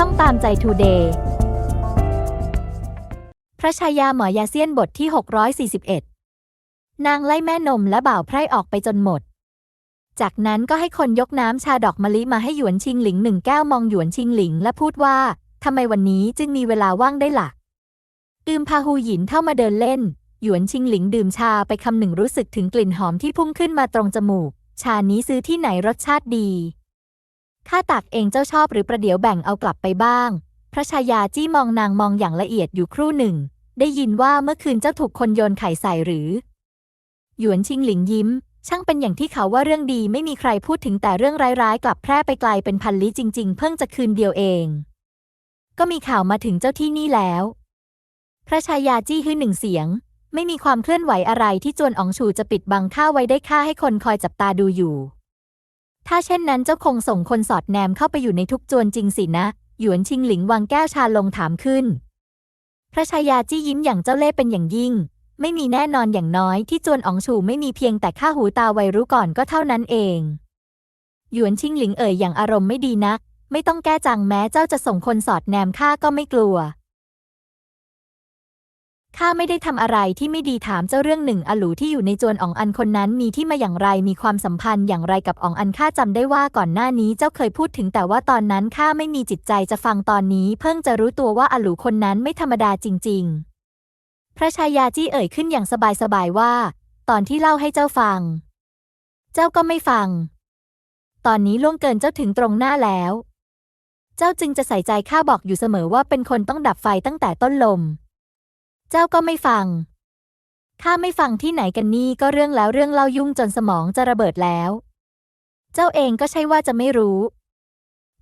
ช่องตามใจทูเดย์พระชายาหมอยาเซียนบทที่ 641 นางไล่แม่นมและบ่าวไพร่ออกไปจนหมด จากนั้นก็ให้คนยกน้ำชาดอกมะลิมาให้หยวนชิงหลิงหนึ่งแก้วมองหยวนชิงหลิงและพูดว่าทำไมวันนี้จึงมีเวลาว่างได้ล่ะอืมพาฮูหยินเข้ามาเดินเล่น หยวนชิงหลิงดื่มชาไปคำหนึ่งรู้สึกถึงกลิ่นหอมที่พุ่งขึ้นมาตรงจมูก ชานี้ซื้อที่ไหนรสชาติดี ข้าตักเองเจ้าชอบหรือประเดี๋ยวแบ่งเอากลับไปบ้าง พระชายาจี้มองนางมองอย่างละเอียดอยู่ครู่หนึ่ง ได้ยินว่าเมื่อคืนเจ้าถูกคนโยนไข่ใส่หรือ หยวนชิงหลิงยิ้ม ช่างเป็นอย่างที่เขาว่าเรื่องดีไม่มีใครพูดถึงแต่เรื่องร้ายๆ กลับแพร่ไปไกลเป็นพันลี้จริง ๆ เพิ่งจะคืนเดียวเอง ก็มีข่าวมาถึงเจ้าที่นี่แล้ว พระชายาจี้ฮือหนึ่งเสียง ไม่มีความเคลื่อนไหวอะไรที่จวนอองชูจะปิดบังข้าไว้ได้ค่าให้คนคอยจับตาดูอยู่ ถ้าเช่นนั้นเจ้าคงส่งคนสอดแนมเข้าไปอยู่ในทุกจวนจริงสินะ หยวนชิงหลิงวางแก้วชาลงถามขึ้น พระชายาจี้ยิ้มอย่างเจ้าเล่ห์เป็นอย่างยิ่ง ไม่มีแน่นอนอย่างน้อยที่จวนอองฉูไม่มีเพียงแต่ข้าหูตาไวรู้ก่อนก็เท่านั้นเอง หยวนชิงหลิงเอ่ยอย่างอารมณ์ไม่ดีนัก ไม่ต้องแก้จังแม้เจ้าจะส่งคนสอดแนมข้าก็ไม่กลัว ข้าไม่ได้ทำอะไรที่ไม่ดีถามเจ้าเรื่องหนึ่งอหลูที่อยู่ในจวนอองอันคนนั้นมีที่มาอย่างไรมีความสัมพันธ์อย่างไรกับอองอันข้าจำได้ว่าก่อนหน้านี้เจ้าเคยพูดถึงแต่ว่าตอนนั้นข้าไม่มีจิตใจจะฟังตอนนี้เพิ่งจะรู้ตัวว่าอหลูคนนั้นไม่ธรรมดาจริง ๆ พระชายาจี้เอ่ยขึ้นอย่างสบายๆว่า ตอนที่เล่าให้เจ้าฟัง เจ้าก็ไม่ฟัง ตอนนี้ล่วงเกินเจ้าถึงตรงหน้าแล้ว เจ้าจึงจะใส่ใจข้าบอกอยู่เสมอว่าเป็นคนต้องดับไฟตั้งแต่ต้นลม เจ้าก็ไม่ฟัง ข้าไม่ฟังที่ไหนกันนี่ก็เรื่องแล้วเรื่องเล่ายุ่งจนสมองจะระเบิดแล้ว เจ้าเองก็ใช่ว่าจะไม่รู้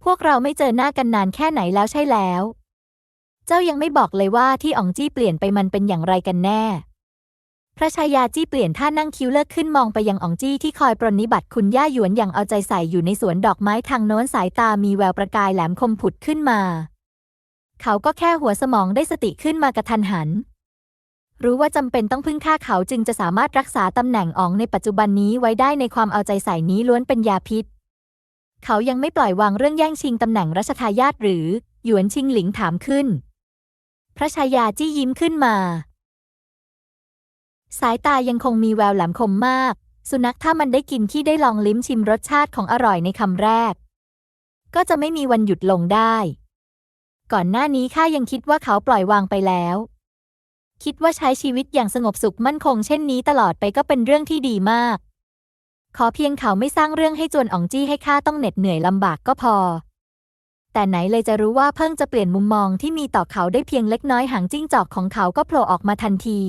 พวกเราไม่เจอหน้ากันนานแค่ไหนแล้วใช่แล้ว เจ้ายังไม่บอกเลยว่าที่อ๋องจี้เปลี่ยนไปมันเป็นอย่างไรกันแน่ พระชายาจี้เปลี่ยนท่านั่งคิ้วเลิกขึ้นมองไปยังอ๋องจี้ที่คอยปรนนิบัติคุณย่าหยวนอย่างเอาใจใส่อยู่ในสวนดอกไม้ทางโน้นสายตามีแววประกายแหลมคมผุดขึ้นมา เขาก็แค่หัวสมองได้สติขึ้นมากระทันหัน รู้ว่าจำเป็นต้องพึ่งฆ่าเขาจึงจะสามารถรักษาตำแหน่งอ๋องในปัจจุบันนี้ไว้ได้ในความเอาใจใส่นี้ล้วนเป็นยาพิษ เขายังไม่ปล่อยวางเรื่องแย่งชิงตำแหน่งรัชทายาทหรือ หยวนชิงหลิงถามขึ้น พระชายาจี้ยิ้มขึ้นมา สายตายังคงมีแววแหลมคมมาก สุนัขถ้ามันได้กินที่ได้ลองลิ้มชิมรสชาติของอร่อยในคำแรก ก็จะไม่มีวันหยุดลงได้ ก่อนหน้านี้ข้ายังคิดว่าเขาปล่อยวางไปแล้ว คิดว่าใช้ชีวิตอย่างสงบสุขมั่นคงเช่นนี้ตลอดไปก็เป็นเรื่องที่ดีมาก ขอเพียงเขาไม่สร้างเรื่องให้จวนอ๋องจี้ให้ข้าต้องเหน็ดเหนื่อยลำบากก็พอ แต่ไหนเลยจะรู้ว่าเพิ่งจะเปลี่ยนมุมมองที่มีต่อเขาได้เพียงเล็กน้อยหางจิ้งจอกของเขาก็โผล่ออกมาทันที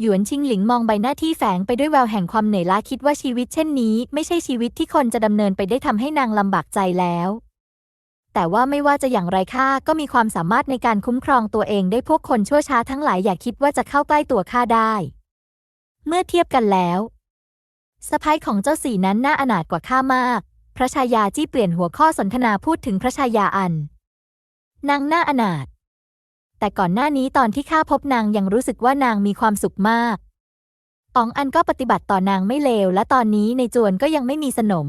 หยวนชิงหลิงมองใบหน้าที่แฝงไปด้วยแววแห่งความเหนื่อยล้าคิดว่าชีวิตเช่นนี้ ไม่ใช่ชีวิตที่คนจะดำเนินไปได้ทำให้นางลำบากใจแล้ว แต่ว่าไม่ว่าจะอย่างไรข้าก็มีความสามารถในการคุ้มครองตัวเองได้พวกคนชั่วช้าทั้งหลายอย่าคิดว่าจะเข้าใกล้ตัวข้าได้ เมื่อเทียบกันแล้วสะพ้ายของเจ้าสีนั้นน่าอนาถกว่าข้ามาก พระชายาจี้เปลี่ยนหัวข้อสนทนาพูดถึงพระชายาอัน นางน่าอนาถ แต่ก่อนหน้านี้ตอนที่ข้าพบนางยังรู้สึกว่านางมีความสุขมากอ๋องอันก็ปฏิบัติต่อนางไม่เลวและตอนนี้ในจวนก็ยังไม่มีสนม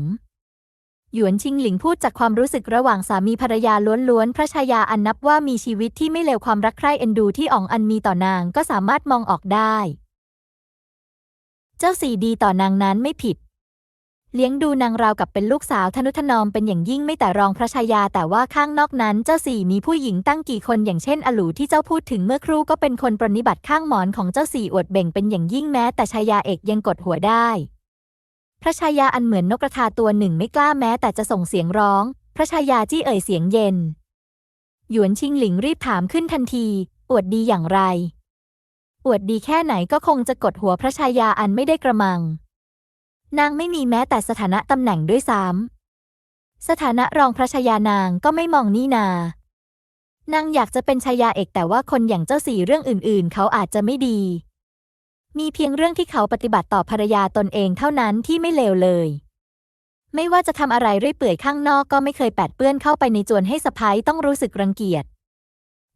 หยวนชิงหลิงพูดจากความรู้สึกระหว่างสามีภรรยาล้วนๆ พระชายาอันนับว่ามีชีวิตที่ไม่เลวความรักใคร่เอ็นดูที่อ๋องอันมีต่อนางก็สามารถมองออกได้ เจ้าสี่ดีต่อนางนั้นไม่ผิด เลี้ยงดูนางราวกับเป็นลูกสาวทนุถนอมเป็นอย่างยิ่งไม่แต่รองพระชายาแต่ว่าข้างนอกนั้นเจ้าสี่มีผู้หญิงตั้งกี่คนอย่างเช่นอลูที่เจ้าพูดถึงเมื่อครู่ก็เป็นคนปรนิบัติข้างหมอนของเจ้าสี่อวดเบ่งเป็นอย่างยิ่งแม้แต่ชายาเอกยังกดหัวได้ พระชายาอันเหมือนนกกระทาตัวหนึ่งไม่กล้าแม้แต่จะส่งเสียงร้อง พระชายาจี้เอ่ยเสียงเย็น หยวนชิงหลิงรีบถามขึ้นทันที อวดดีอย่างไร อวดดีแค่ไหนก็คงจะกดหัวพระชายาอันไม่ได้กระมัง นางไม่มีแม้แต่สถานะตำแหน่งด้วยซ้ำสถานะรองพระชายานางก็ไม่มองนี่นา นางอยากจะเป็นชายาเอกแต่ว่าคนอย่างเจ้าสี่เรื่องอื่น ๆ เขาอาจจะไม่ดี มีเพียงเรื่องที่เขาปฏิบัติต่อภรรยาตนเองเท่านั้นที่ไม่เลวเลย ไม่ว่าจะทำอะไรเรื่อยเปื่อยข้างนอกก็ไม่เคยแปดเปื้อนเข้าไปในจวนให้สะพ้ายต้องรู้สึกรังเกียจ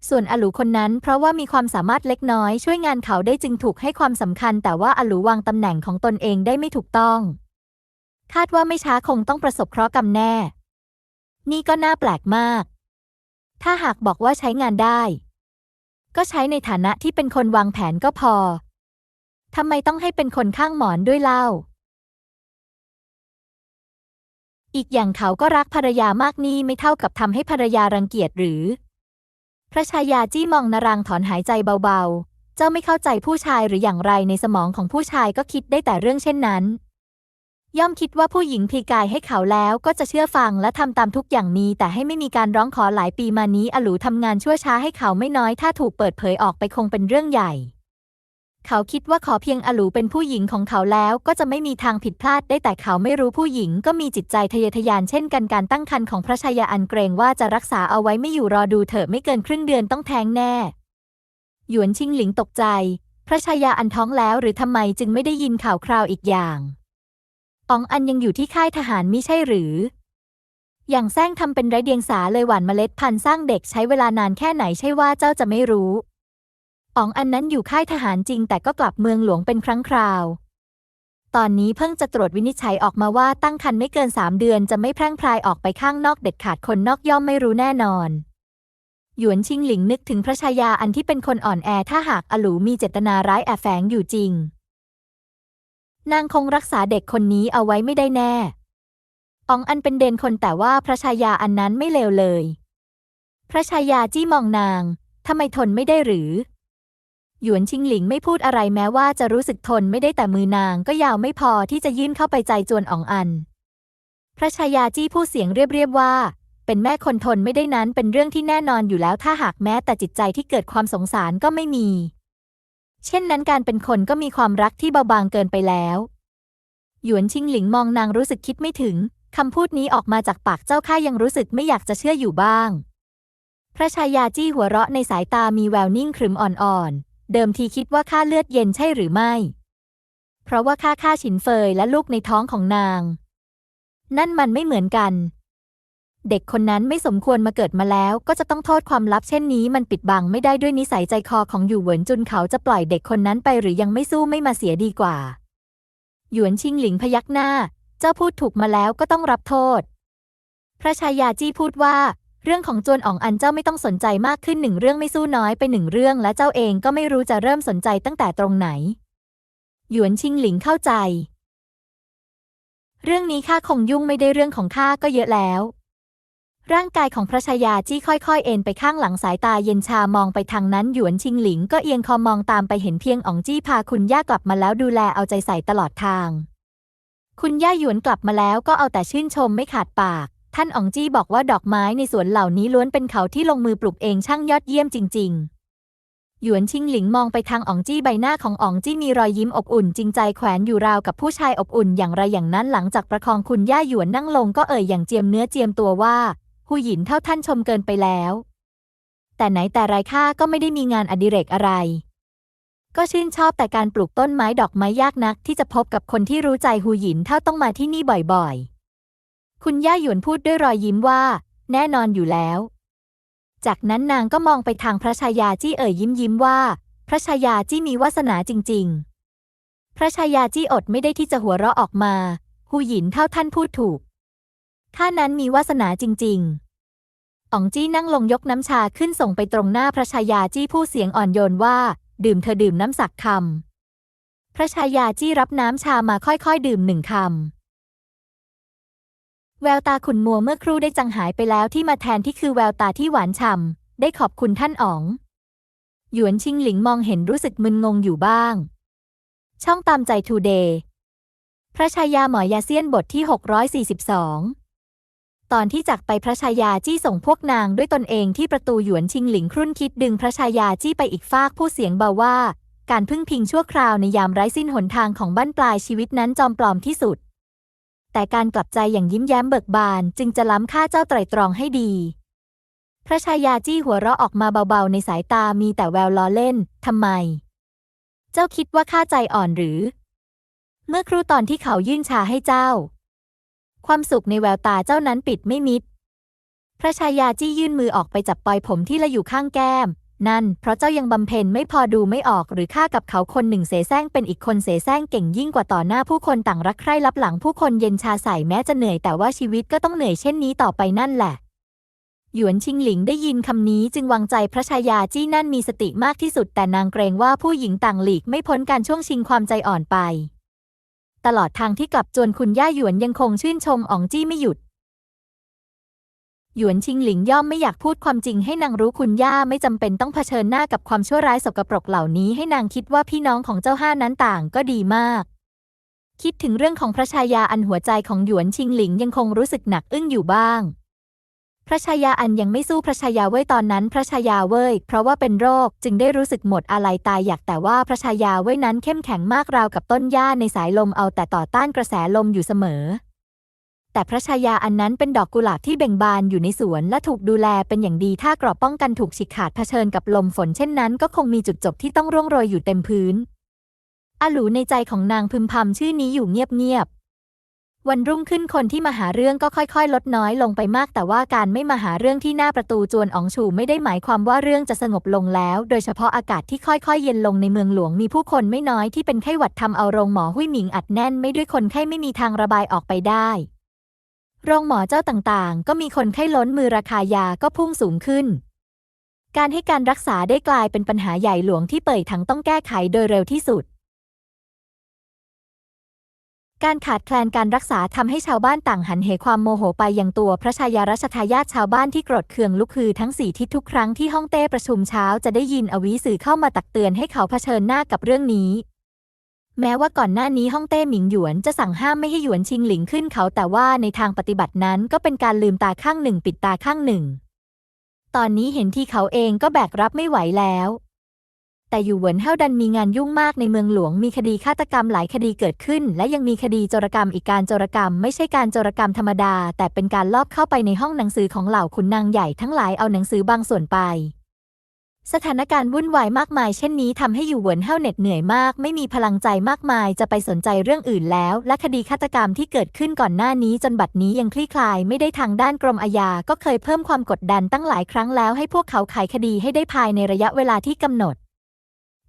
ส่วนอลูคนนั้นเพราะว่ามีความสามารถเล็กน้อยช่วยงานเขาได้จึงถูกให้ความสำคัญ แต่ว่าอลูวางตำแหน่งของตนเองได้ไม่ถูกต้อง คาดว่าไม่ช้าคงต้องประสบเคราะห์กรรมแน่ นี่ก็น่าแปลกมาก ถ้าหากบอกว่าใช้งานได้ ก็ใช้ในฐานะที่เป็นคนวางแผนก็พอ ทำไมต้องให้เป็นคนข้างหมอนด้วยเล่า อีกอย่างเขาก็รักภรรยามากนี่ไม่เท่ากับทำให้ภรรยารังเกียจหรือ พระชายาจี้มองนารางถอนหายใจเบาๆ เจ้าไม่เข้าใจผู้ชายหรืออย่างไรในสมองของผู้ชายก็คิดได้แต่เรื่องเช่นนั้น ย่อมคิดว่าผู้หญิงพีกายให้เขาแล้วก็จะเชื่อฟังและทำตามทุกอย่างมี แต่ให้ไม่มีการร้องขอหลายปีมานี้อลูทำงานชั่วช้าให้เขาไม่น้อยถ้าถูกเปิดเผยออกไปคงเป็นเรื่องใหญ่ เขาคิดว่าขอเพียงอลูเป็นผู้หญิงของเขาแล้วก็จะไม่มีทางผิดพลาดได้แต่เขาไม่รู้ผู้หญิงก็มีจิตใจทะเยอทะยานเช่นกันการตั้งครรภ์ของพระชายาอันเกรงว่าจะรักษาเอาไว้ไม่อยู่รอดูเถอะไม่เกินครึ่งเดือนต้องแท้งแน่ หยวนชิงหลิงตกใจ พระชายาอันท้องแล้วหรือทำไมจึงไม่ได้ยินข่าวคราวอีกอย่างอองอันยังอยู่ที่ค่ายทหารมิใช่หรือ อย่างแซงทำเป็นไรเดียงสาเลยหว่านเมล็ดพันธุ์สร้างเด็กใช้เวลานานแค่ไหนใช่ว่าเจ้าจะไม่รู้ อ๋องอันนั้นอยู่ค่ายทหารจริง แต่ก็กลับเมืองหลวงเป็นครั้งคราว ตอนนี้เพิ่งจะตรวจวินิจฉัยออกมาว่าตั้งครรภ์ไม่เกินสามเดือนจะไม่แพร่งพรายออกไปข้างนอกเด็ดขาดคนนอกย่อมไม่รู้แน่นอน หยวนชิงหลิงนึกถึงพระชายาอันที่เป็นคนอ่อนแอถ้าหากอหลูมีเจตนาร้ายแอบแฝงอยู่จริง นางคงรักษาเด็กคนนี้เอาไว้ไม่ได้แน่อองอันเป็นเดนคนแต่ว่าพระชายาอันนั้นไม่เลวเลย พระชายาจี้มองนางทำไมทนไม่ได้หรือ หยวนชิงหลิงไม่พูดอะไรแม้ว่าจะรู้สึกทนไม่ได้แต่มือนางก็ยาวไม่พอที่จะยื่นเข้าไปใจจวนอองอัน พระชายาจี้พูดเสียงเรียบๆว่า เป็นแม่คนทนไม่ได้นั้นเป็นเรื่องที่แน่นอนอยู่แล้วถ้าหากแม้แต่จิตใจที่เกิดความสงสารก็ไม่มี เช่นนั้นการเป็นคนก็มีความรักที่เบาบางเกินไปแล้ว หยวนชิงหลิงมองนางรู้สึกคิดไม่ถึงคำพูดนี้ออกมาจากปากเจ้าข้ายังรู้สึกไม่อยากจะเชื่ออยู่บ้าง พระชายาจี้หัวเราะในสายตามีแววนิ่งขรึมอ่อนๆ เดิมทีคิดว่าข้าเลือดเย็นใช่หรือไม่ เพราะว่าข้าฆ่าฉินเฟยและลูกในท้องของนาง นั่นมันไม่เหมือนกัน เด็กคนนั้นไม่สมควรมาเกิดมาแล้ว ก็จะต้องโทษความลับเช่นนี้ มันปิดบังไม่ได้ด้วยนิสัยใจคอของอยู่เหวินจุนเขาจะปล่อยเด็กคนนั้นไปหรือยังไม่สู้ไม่มาเสียดีกว่า หยวนชิงหลิงพยักหน้า เจ้าพูดถูกมาแล้วก็ต้องรับโทษ พระชายาจี้พูดว่า เรื่องของจวนอ๋องอันเจ้าไม่ต้องสนใจมากขึ้นหนึ่งเรื่องไม่สู้น้อยไปหนึ่งเรื่อง และเจ้าเองก็ไม่รู้จะเริ่มสนใจตั้งแต่ตรงไหน หยวนชิงหลิงเข้าใจ เรื่องนี้ข้าคงยุ่งไม่ได้เรื่องของข้าก็เยอะแล้ว ร่างกายของพระชายาจี้ค่อยๆ เอ็นไปข้างหลังสายตาเย็นชามองไปทางนั้นหยวนชิงหลิงก็เอียงคอมองตามไปเห็นเพียงอ๋องจี้พาคุณย่ากลับมาแล้วดูแลเอาใจใส่ตลอดทาง คุณย่าหยวนกลับมาแล้วก็เอาแต่ชื่นชมไม่ขาดปาก ท่านอ๋องจี้บอกว่าดอกไม้ในสวนเหล่านี้ล้วนเป็นเขาที่ลงมือปลูกเองช่างยอดเยี่ยมจริง ๆ หยวนชิงหลิงมองไปทางอ๋องจี้ใบหน้าของอ๋องจี้มีรอยยิ้มอบอุ่นจริงใจแขวนอยู่ราวกับผู้ชายอบอุ่นอย่างไรอย่างนั้นหลังจากประคองคุณย่าหยวนนั่งลงก็เอ่ยอย่างเจียมเนื้อเจียมตัวว่าหูหยินเท่าท่านชมเกินไปแล้ว แต่ไหนแต่ไรข้าก็ไม่ได้มีงานอดิเรกอะไร ก็ชื่นชอบแต่การปลูกต้นไม้ดอกไม้ยากนักที่จะพบกับคนที่รู้ใจหูหยินเท่าต้องมาที่นี่บ่อยๆ คุณย่าหยวนพูดด้วยรอยยิ้มว่า แน่นอนอยู่แล้ว จากนั้นนางก็มองไปทางพระชายาจี้เอ่ยยิ้มยิ้มว่า พระชายาจี้มีวาสนาจริง ๆ พระชายาจี้อดไม่ได้ที่จะหัวเราะออกมาหูหยินเท่าท่านพูดถูกข้านั้นมีวาสนาจริง ๆอ๋องจี้นั่งลงยกน้ำชาขึ้นส่งไปตรงหน้าพระชายาจี้ผู้เสียงอ่อนโยนว่า ดื่มเธอดื่มน้ำสักคำ พระชายาจี้รับน้ำชามาค่อยๆ ดื่มหนึ่งคำ แววตาขุนมัวเมื่อครู่ได้จังหายไปแล้วที่มาแทนที่คือแววตาที่หวานฉ่ำได้ขอบคุณท่านอ๋อง หยวนชิงหลิงมองเห็นรู้สึกมึนงงอยู่บ้าง ช่องตามใจทูเดย์พระชายาหมอยาเซียนบทที่ 642 ตอนที่จากไปพระชายาจี้ส่งพวกนางด้วยตนเองที่ประตูหยวนชิงหลิงครุ่นคิดดึงพระชายาจี้ไปอีกฟากผู้เสียงเบาว่า การพึ่งพิงชั่วคราวในยามไร้สิ้นหนทางของบ้านปลายชีวิตนั้นจอมปลอมที่สุด แต่การกลับใจอย่างยิ้มแย้มเบิกบานจึงจะล้ำค่าเจ้าไตรตรองให้ดี พระชายาจี้หัวเราะออกมาเบาๆ ในสายตามีแต่แววล้อเล่น ทำไม เจ้าคิดว่าข้าใจอ่อนหรือ เมื่อครู่ตอนที่เขายื่นชาให้เจ้า ความสุขในแววตาเจ้านั้นปิดไม่มิด พระชายาจี้ยื่นมือออกไปจับปลอยผมที่ละอยู่ข้างแก้ม นั่นเพราะเจ้ายังบำเพ็ญไม่พอดูไม่ออกหรือฆ่ากับเขาคนหนึ่งเสแสร้งเป็นอีกคนเสแสร้งเก่งยิ่งกว่าต่อหน้าผู้คนต่างรักใคร่รับหลังผู้คนเย็นชาใสแม้จะเหนื่อยแต่ว่าชีวิตก็ต้องเหนื่อยเช่นนี้ต่อไปนั่นแหละหยวนชิงหลิงได้ยินคำนี้จึงวางใจพระชายาจี้นั่นมีสติมากที่สุดแต่นางเกรงว่าผู้หญิงต่างหลีกไม่พ้นการช่วงชิงความใจอ่อนไป ตลอดทางที่กลับจวนคุณย่าหยวนยังคงชื่นชมอ๋องจี้ไม่หยุด หยวนชิงหลิงย่อมไม่อยากพูดความจริงให้นางรู้คุณย่าไม่จำเป็นต้องเผชิญหน้ากับความชั่วร้ายสกปรกเหล่านี้ให้นางคิดว่าพี่น้องของเจ้าห้านั้นต่างก็ดีมาก คิดถึงเรื่องของพระชายาอันหัวใจของหยวนชิงหลิงยังคงรู้สึกหนักอึ้งอยู่บ้าง พระชายาอันยังไม่สู้พระชายาเว่ยตอนนั้น พระชายาเว่ยเพราะว่าเป็นโรคจึงได้รู้สึกหมดอะไรตายอยากแต่ว่าพระชายาเว่ยนั้นเข้มแข็งมากราวกับต้นหญ้าในสายลมเอาแต่ต่อต้านกระแสลมอยู่เสมอ แต่พระชายาอันนั้นเป็นดอกกุหลาบที่เบ่งบานอยู่ในสวนและถูกดูแลเป็นอย่างดีถ้ากรอบป้องกันถูกฉีกขาดเผชิญกับลมฝนเช่นนั้นก็คงมีจุดจบที่ต้องร่วงโรยอยู่เต็มพื้นอาหลูในใจของนางพึมพำชื่อนี้อยู่เงียบๆ วันรุ่งขึ้นคนที่มาหาเรื่องก็ค่อยๆ ลดน้อยลงไปมาก แต่ว่าการไม่มาหาเรื่องที่หน้าประตูจวนอองชูไม่ได้หมายความว่าเรื่องจะสงบลงแล้ว โดยเฉพาะอากาศที่ค่อยๆ เย็นลงในเมืองหลวงมีผู้คนไม่น้อยที่เป็นไข้หวัดทำเอาโรงหมอหุ้ยหมิงอัดแน่น ไม่ด้วยคนไข้ไม่มีทางระบายออกไปได้ โรงหมอเจ้าต่างๆ ก็มีคนไข้ล้นมือราคายาก็พุ่งสูงขึ้น การให้การรักษาได้กลายเป็นปัญหาใหญ่หลวงที่เป่ยถังต้องแก้ไขโดยเร็วที่สุด การขาดแคลนการรักษาทำให้ชาวบ้านต่างหันเหความโมโหไปยังตัวพระชายารัชทายาทชาวบ้านที่โกรธเคืองลุกฮือทั้งสี่ทิศทุกครั้งที่ห้องเต้ประชุมเช้าจะได้ยินอวีสื่อเข้ามาตักเตือนให้เขาเผชิญหน้ากับเรื่องนี้ แม้ว่าก่อนหน้านี้ฮ่องเต้หมิงหยวนจะสั่งห้ามไม่ให้หยวนชิงหลิงขึ้นเขาแต่ว่าในทางปฏิบัตินั้นก็เป็นการลืมตาข้างหนึ่งปิดตาข้างหนึ่ง ตอนนี้เห็นที่เขาเองก็แบกรับไม่ไหวแล้ว แต่อยู่เหวินเฮาดันมีงานยุ่งมากในเมืองหลวงมีคดีฆาตกรรมหลายคดีเกิดขึ้น และยังมีคดีโจรกรรมอีกการโจรกรรม ไม่ใช่การโจรกรรมธรรมดา แต่เป็นการลอบเข้าไปในห้องหนังสือของเหล่าขุนนางใหญ่ทั้งหลายเอาหนังสือบางส่วนไป สถานการณ์วุ่นวายมากมายเช่นนี้ทำให้อยู่หวนเฮาเหน็ดเหนื่อยมาก ไม่มีพลังใจมากมายจะไปสนใจเรื่องอื่นแล้ว และคดีฆาตกรรมที่เกิดขึ้นก่อนหน้านี้จนบัดนี้ยังคลี่คลายไม่ได้ทางด้านกรมอาญาก็เคยเพิ่มความกดดันตั้งหลายครั้งแล้วให้พวกเขาไขคดีให้ได้ภายในระยะเวลาที่กำหนด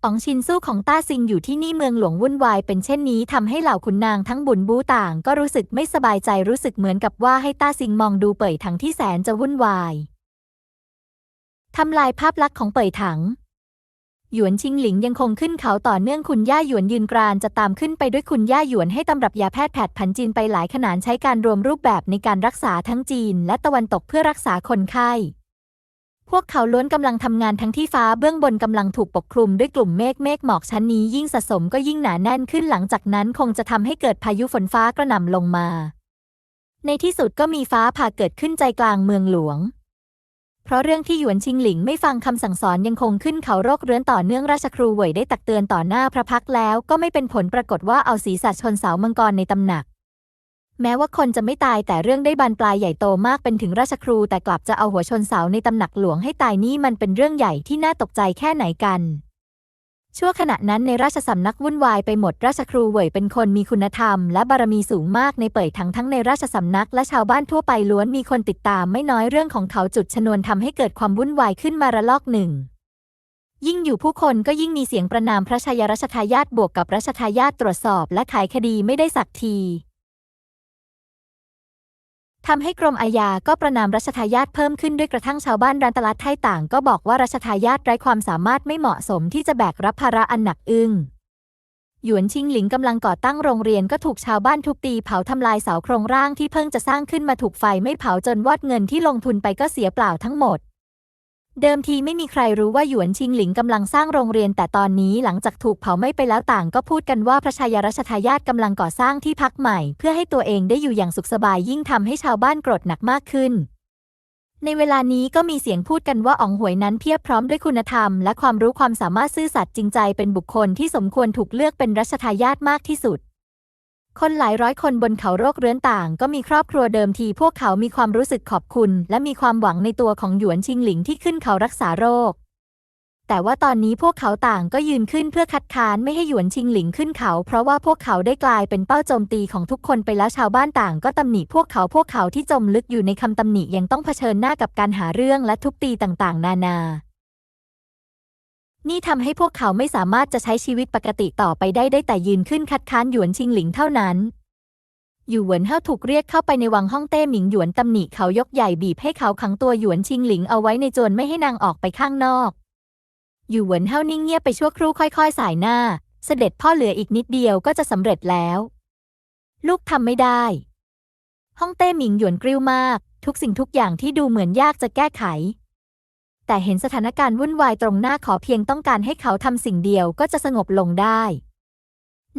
อ๋องชินสู้ของต้าซิงอยู่ที่นี่เมืองหลวงวุ่นวายเป็นเช่นนี้ทำให้เหล่าขุนนางทั้งบุญบูต่างก็รู้สึกไม่สบายใจรู้สึกเหมือนกับว่าให้ต้าซิงมองดูเป่ยถังที่แสนจะวุ่นวาย ทำลายภาพลักษณ์ของเป่ยถัง หยวนชิงหลิงยังคงขึ้นเขาต่อเนื่องคุณย่าหยวนยืนกรานจะตามขึ้นไปด้วยคุณย่าหยวนให้ตำรับยาแพทย์แผดผันจีนไปหลายขนาดใช้การรวมรูปแบบในการรักษาทั้งจีน และตะวันตกเพื่อรักษาคนไข้พวกเขาล้วนกำลังทำงานทั้งที่ฟ้าเบื้องบนกำลังถูกปกคลุมด้วยกลุ่มเมฆเมฆหมอกชั้นนี้ยิ่งสะสมก็ยิ่งหนาแน่นขึ้นหลังจากนั้นคงจะทำให้เกิดพายุฝนฟ้ากระหน่ำลงมา ในที่สุดก็มีฟ้าผ่าเกิดขึ้นใจกลางเมืองหลวง เพราะเรื่องที่หยวนชิงหลิงไม่ฟังคำสั่งสอนยังคงขึ้นเขาโรคเรื้อนต่อเนื่องราชครูเหวยได้ตักเตือนต่อหน้าพระพักแล้ว ก็ไม่เป็นผลปรากฏว่าเอาศีรษะชนเสามังกรในตำหนัก แม้ว่าคนจะไม่ตายแต่เรื่องได้บานปลายใหญ่โตมากเป็นถึงราชครูแต่กลับจะเอาหัวชนเสาในตำหนักหลวงให้ตายนี่มันเป็นเรื่องใหญ่ที่น่าตกใจแค่ไหนกัน ชั่วขณะนั้นในราชสำนักวุ่นวายไปหมดราชครูเหวยเป็นคนมีคุณธรรม และบารมีสูงมากในเปิดทั้งทั้งในราชสำนักและชาวบ้านทั่วไปล้วนมีคนติดตามไม่น้อยเรื่องของเขาจุดชนวนทำให้เกิดความวุ่นวายขึ้นมาระลอกหนึ่งยิ่งอยู่ผู้คนก็ยิ่งมีเสียงประนามพระชายารัชทายาทบวกกับรัชทายาทตรวจสอบและขายคดีไม่ได้สักที ทำให้กรมอาญาก็ประนามรัชทายาทเพิ่มขึ้นด้วยกระทั่งชาวบ้านรันตลาดไทยต่าง ก็บอกว่ารัชทายาทไร้ความสามารถไม่เหมาะสมที่จะแบกรับภาระอันหนักอึ้งหยวนชิงหลิงกำลังก่อตั้งโรงเรียนก็ถูกชาวบ้านทุบตีเผาทำลายเสาโครงร่างที่เพิ่งจะสร้างขึ้นมาถูกไฟไม่เผาจนวอดเงินที่ลงทุนไปก็เสียเปล่าทั้งหมด เดิมทีไม่มีใครรู้ว่าหยวนชิงหลิงกำลังสร้างโรงเรียน แต่ตอนนี้หลังจากถูกเผาไม่ไปแล้วต่างก็พูดกันว่าพระชายารัชทายาทกำลังก่อสร้างที่พักใหม่ เพื่อให้ตัวเองได้อยู่อย่างสุขสบายยิ่งทำให้ชาวบ้านโกรธหนักมากขึ้น ในเวลานี้ก็มีเสียงพูดกันว่าอ๋องหวยนั้นเพียบพร้อมด้วยคุณธรรม และความรู้ความสามารถซื่อสัตย์จริงใจเป็นบุคคลที่สมควรถูกเลือกเป็นรัชทายาทมากที่สุด คนหลายร้อยคนบนเขาโรคเรื้อนต่าง ก็มีครอบครัวเดิมทีพวกเขามีความรู้สึกขอบคุณ และมีความหวังในตัวของหยวนชิงหลิงที่ขึ้นเขารักษาโรค แต่ว่าตอนนี้พวกเขาต่างก็ยืนขึ้นเพื่อคัดค้านไม่ให้หยวนชิงหลิงขึ้นเขา เพราะว่าพวกเขาได้กลายเป็นเป้าโจมตีของทุกคนไปแล้วชาวบ้านต่าง ก็ตำหนิพวกเขาพวกเขาที่จมลึกอยู่ในคำตำหนิยังต้องเผชิญหน้ากับการหาเรื่องและทุบตีต่างๆ นานานี่ นี่ทำให้พวกเขาไม่สามารถจะใช้ชีวิตปกติต่อไปได้ได้แต่ยืนขึ้นคัดค้านหยวนชิงหลิงเท่านั้นอยู่เหวินเฮาถูกเรียกเข้าไปในวังห้องเต้หมิงหยวนตำหนิเขายกใหญ่บีบให้เขาขังตัวหยวนชิงหลิงเอาไว้ในโจรไม่ให้นางออกไปข้างนอกอยู่เหวินเฮานิ่งเงียบไปชั่วครู่ค่อยๆ สายหน้า เสด็จพ่อเหลืออีกนิดเดียวก็จะสำเร็จแล้ว ลูกทำไม่ได้ ห้องเต้หมิงหยวนกริ้วมาก ทุกสิ่งทุกอย่างที่ดูเหมือนยากจะแก้ไข แต่เห็นสถานการณ์วุ่นวายตรงหน้าขอเพียงต้องการให้เขาทำสิ่งเดียวก็จะสงบลงได้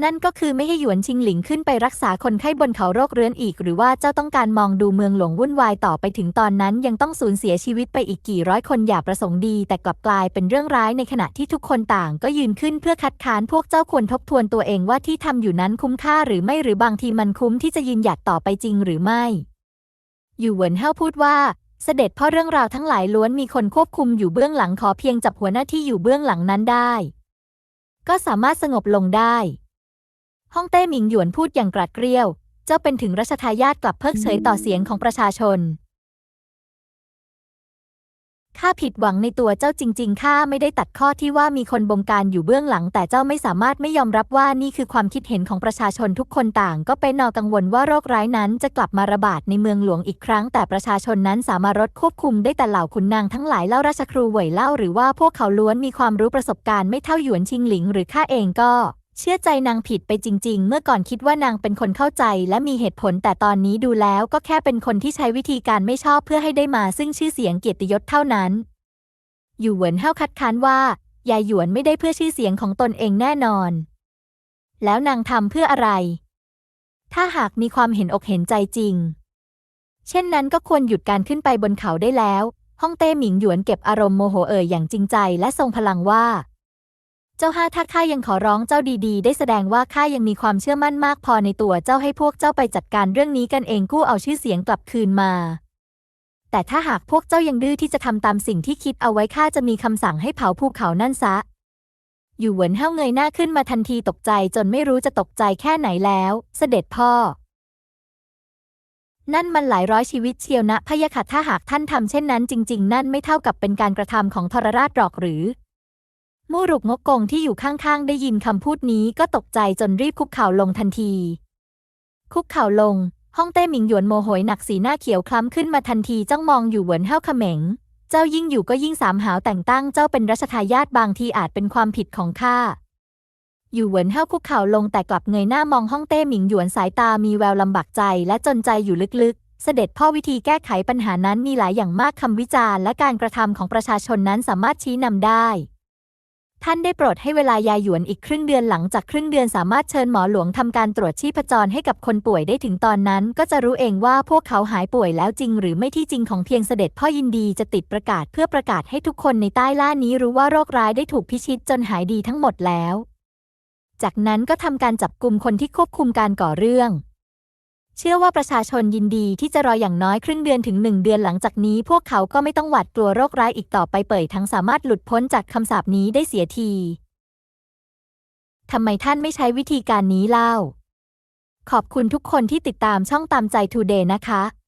นั่นก็คือไม่ให้หยวนชิงหลิงขึ้นไปรักษาคนไข้บนเขาโรคเรื้อนอีก หรือว่าเจ้าต้องการมองดูเมืองหลวงวุ่นวายต่อไปถึงตอนนั้นยังต้องสูญเสียชีวิตไปอีกกี่ร้อยคนอย่าประสงค์ดี แต่กลับกลายเป็นเรื่องร้ายในขณะที่ทุกคนต่างก็ยืนขึ้นเพื่อคัดค้านพวกเจ้าควรทบทวนตัวเองว่าที่ทำอยู่นั้นคุ้มค่าหรือไม่หรือบางทีมันคุ้มที่จะยืนหยัดต่อไปจริงหรือไม่อยู่เหวินเฮาพูดว่า เสด็จพ่อเรื่องราวทั้งหลายล้วนมีคนควบคุมอยู่เบื้องหลังขอเพียงจับหัวหน้าที่อยู่เบื้องหลังนั้นได้ ก็สามารถสงบลงได้ ฮ่องเต้หมิงหยวนพูดอย่างกรัดเกรี้ยว เจ้าเป็นถึงรัชทายาทกลับเพิกเฉยต่อเสียงของประชาชน ข้าผิดหวังในตัวเจ้าจริง ๆ ข้าไม่ได้ตัดข้อที่ว่ามีคนบงการอยู่เบื้องหลัง แต่เจ้าไม่สามารถไม่ยอมรับว่านี่คือความคิดเห็นของประชาชนทุกคนต่าง ก็เป็นนอกังวลว่าโรคร้ายนั้นจะกลับมาระบาดในเมืองหลวงอีกครั้ง แต่ประชาชนนั้นสามารถรดควบคุมได้แต่เหล่าขุนนางทั้งหลายเล่าราชครูเหวยเล่าหรือว่าพวกเขาล้วนมีความรู้ประสบการณ์ไม่เท่าหยวนชิงหลิง หรือข้าเองก็ เชื่อใจนางผิดไปจริง ๆ เมื่อก่อนคิดว่านางเป็นคนเข้าใจ และมีเหตุผลแต่ตอนนี้ดูแล้วก็แค่เป็นคนที่ใช้วิธีการไม่ชอบเพื่อให้ได้มาซึ่งชื่อเสียงเกียรติยศเท่านั้นอยู่เหวินเฮาคัดค้านว่ายายหยวนไม่ได้เพื่อชื่อเสียงของตนเองแน่นอน แล้วนางทำเพื่ออะไร ถ้าหากมีความเห็นอกเห็นใจจริง เช่นนั้นก็ควรหยุดการขึ้นไปบนเขาได้แล้ว ฮ่องเต้หมิงหยวนเก็บอารมณ์โมโหเอ่ยอย่างจริงใจและทรงพลังว่า เจ้าห้าถ้าข้ายังขอร้องเจ้าดีๆ ได้แสดงว่าข้ายังมีความเชื่อมั่นมากพอในตัวเจ้าให้พวกเจ้าไปจัดการเรื่องนี้กันเองกู้เอาชื่อเสียงกลับคืนมา แต่ถ้าหากพวกเจ้ายังดื้อที่จะทำตามสิ่งที่คิดเอาไว้ข้าจะมีคำสั่งให้เผาภูเขานั่นซะ อยู่เหวินเฮาเงยหน้าขึ้นมาทันทีตกใจจนไม่รู้จะตกใจแค่ไหนแล้ว เสด็จพ่อนั่นมันหลายร้อยชีวิตเชียวนะพะยะค่ะถ้าหากท่านทำเช่นนั้นจริง ๆ นั่นไม่เท่ากับเป็นการกระทำของทรราชหรอกหรือ มู่รุกงกกงที่อยู่ข้างๆ ได้ยินคำพูดนี้ก็ตกใจจนรีบคุกเข่าลงทันที คุกเข่าลง ห้องเต้หมิงหยวนโมโหยหนักสีหน้าเขียวคล้ำขึ้นมาทันทีจ้องมองอยู่เหวินเฮาเขม็ง เจ้ายิ่งอยู่ก็ยิ่งสามหาวแต่งตั้งเจ้าเป็นรัชทายาทบางทีอาจเป็นความผิดของข้า อยู่เหวินเฮาคุกเข่าลงแต่กลับเงยหน้ามองห้องเต้หมิงหยวนสายตามีแววลำบากใจและจนใจอยู่ลึกๆเสด็จพ่อวิธีแก้ไขปัญหานั้นมีหลายอย่างมากคำวิจารณ์และการกระทำของประชาชนนั้นสามารถชี้นำได้ ท่านได้โปรดให้เวลายายหยวนอีกครึ่งเดือนหลังจากครึ่งเดือนสามารถเชิญหมอหลวงทำการตรวจชีพจรให้กับคนป่วยได้ถึงตอนนั้น ก็จะรู้เองว่าพวกเขาหายป่วยแล้วจริง หรือไม่ที่จริงของเพียงเสด็จพ่อยินดีจะติดประกาศเพื่อประกาศให้ทุกคนในใต้ล่านี้รู้ว่าโรคร้ายได้ถูกพิชิตจนหายดีทั้งหมดแล้ว จากนั้นก็ทำการจับกลุ่มคนที่ควบคุมการก่อเรื่อง เชื่อว่าประชาชนยินดีที่จะรออย่างน้อยครึ่งเดือนถึงหนึ่งเดือนหลังจากนี้ พวกเขาก็ไม่ต้องหวาดกลัวโรคร้ายอีกต่อไปเปิดทั้งสามารถหลุดพ้นจากคำสาปนี้ได้เสียทีทำไมท่านไม่ใช้วิธีการนี้เล่า ขอบคุณทุกคนที่ติดตามช่องตามใจทูเดย์นะคะ